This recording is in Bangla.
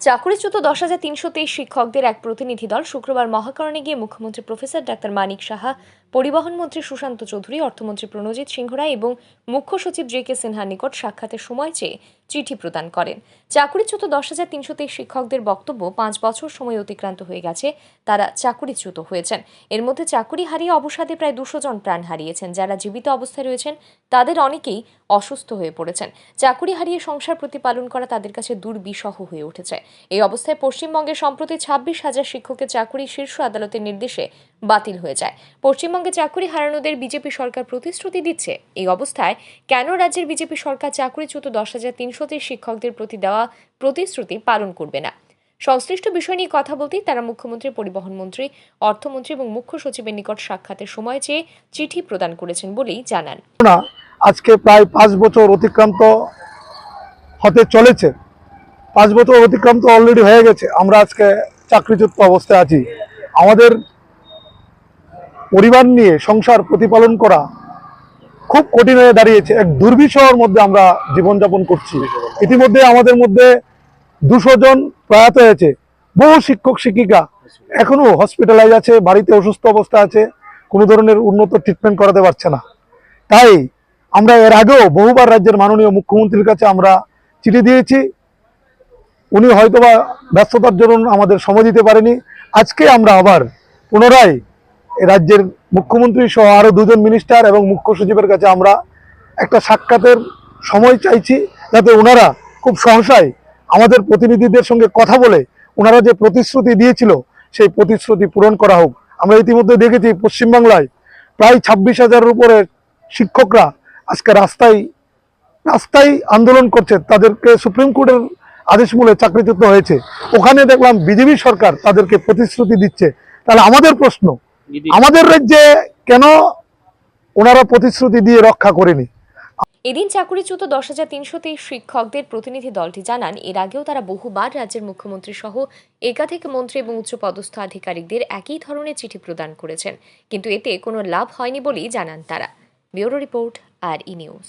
চাকুরিচ্যুত দশ হাজার তিনশো তেইশ শিক্ষকদের এক প্রতিনিধি দল শুক্রবার মহাকরণে গিয়ে মুখ্যমন্ত্রী প্রফেসর ডাক্তার মানিক সাহা পরিবহন মন্ত্রী সুশান্ত চৌধুরী, অর্থমন্ত্রী প্রণজিৎ সিংহ রায় এবং মুখ্য সচিব জে কে সিনহার নিকট সাক্ষাতের সময় চেয়ে চিঠি প্রদান করেন। চাকুরিচ্যুত দশ হাজার তিনশো তেইশ শিক্ষকদের বক্তব্য পাঁচ বছর সময় অতিক্রান্ত হয়ে গেছে, তারা চাকুরিচ্যুত হয়েছেন। এর মধ্যে চাকুরি হারিয়ে অবসাদে প্রায় দুশো জন প্রাণ হারিয়েছেন। যারা জীবিত অবস্থায় রয়েছেন, তাদের অনেকেই অসুস্থ হয়ে পড়েছেন। চাকুরি হারিয়ে সংসার প্রতিপালন করা তাদের কাছে দুর্বিষহ হয়ে উঠেছে। এই অবস্থায় পশ্চিমবঙ্গে সম্প্রতি ছাব্বিশ হাজার শিক্ষকের চাকুরি শীর্ষ আদালতের নির্দেশে বাতিল হয়ে যায়। পশ্চিমবঙ্গে চাকুরি হারানোদের বিজেপি সরকার প্রতিশ্রুতি দিচ্ছে। এই অবস্থায় কেন রাজ্যের বিজেপি সরকার চাকুরিচ্যুত দশ হাজার তিনশো শিক্ষকদের প্রতি দেওয়া প্রতিশ্রুতি পালন করবে না? সংশ্লিষ্ট বিষয় নিয়ে কথা বলতেই তারা মুখ্যমন্ত্রী, পরিবহন মন্ত্রী, অর্থমন্ত্রী এবং মুখ্য সচিবের নিকট সাক্ষাতের সময় চেয়ে চিঠি প্রদান করেছেন বলেই জানান। আজকে প্রায় পাঁচ বছর অতিক্রান্ত হতে চলেছে। পাঁচ বছর অতিক্রান্ত অলরেডি হয়ে গেছে। আমরা আজকে চাকরিচ্যুত অবস্থায় আছি। আমাদের পরিবার নিয়ে সংসার প্রতিপালন করা খুব কঠিন হয়ে দাঁড়িয়েছে। এক দুর্বিষহর মধ্যে আমরা জীবনযাপন করছি। ইতিমধ্যে আমাদের মধ্যে দুশো জন প্রয়াত হয়েছে। বহু শিক্ষক শিক্ষিকা এখনও হসপিটালাইজ আছে বাড়িতে অসুস্থ অবস্থা আছে কোনো ধরনের উন্নত ট্রিটমেন্ট করাতে পারছে না। তাই আমরা এর আগেও বহুবার রাজ্যের মাননীয় মুখ্যমন্ত্রীর কাছে আমরা চিঠি দিয়েছি। উনি হয়তোবা ব্যস্ততার জন্য আমাদের সময় দিতে পারেনি। আজকে আমরা আবার পুনরায় রাজ্যের মুখ্যমন্ত্রী সহ আরও দুজন মিনিস্টার এবং মুখ্য সচিবের কাছে আমরা একটা সাক্ষাতের সময় চাইছি যাতে ওনারা খুব সহসায় আমাদের প্রতিনিধিদের সঙ্গে কথা বলে ওনারা যে প্রতিশ্রুতি দিয়েছিল, সেই প্রতিশ্রুতি পূরণ করা হোক। আমরা ইতিমধ্যে দেখেছি পশ্চিমবাংলায় প্রায় ছাব্বিশ হাজারের উপরে শিক্ষকরা আজকে রাস্তায় রাস্তায় আন্দোলন করছে। তাদেরকে সুপ্রিম কোর্টের আদেশ মূলে চাকরিচ্যুত হয়েছে। ওখানে দেখলাম বিজেপি সরকার তাদেরকে প্রতিশ্রুতি দিচ্ছে। তাহলে আমাদের প্রশ্ন আমাদের রাজ্যে কেন ওনারা প্রতিশ্রুতি দিয়ে রক্ষা করেনি? এদিন চাকুরিচ্যুত দশ হাজার তিনশো তেইশ শিক্ষকদের প্রতিনিধি দলটি জানান এর আগেও তারা বহুবার রাজ্যের মুখ্যমন্ত্রী সহ একাধিক মন্ত্রী এবং উচ্চপদস্থ আধিকারিকদের একই ধরনের চিঠি প্রদান করেছেন। কিন্তু এতে কোনো লাভ হয়নি বলেই জানান তারা। Bureau report R E news.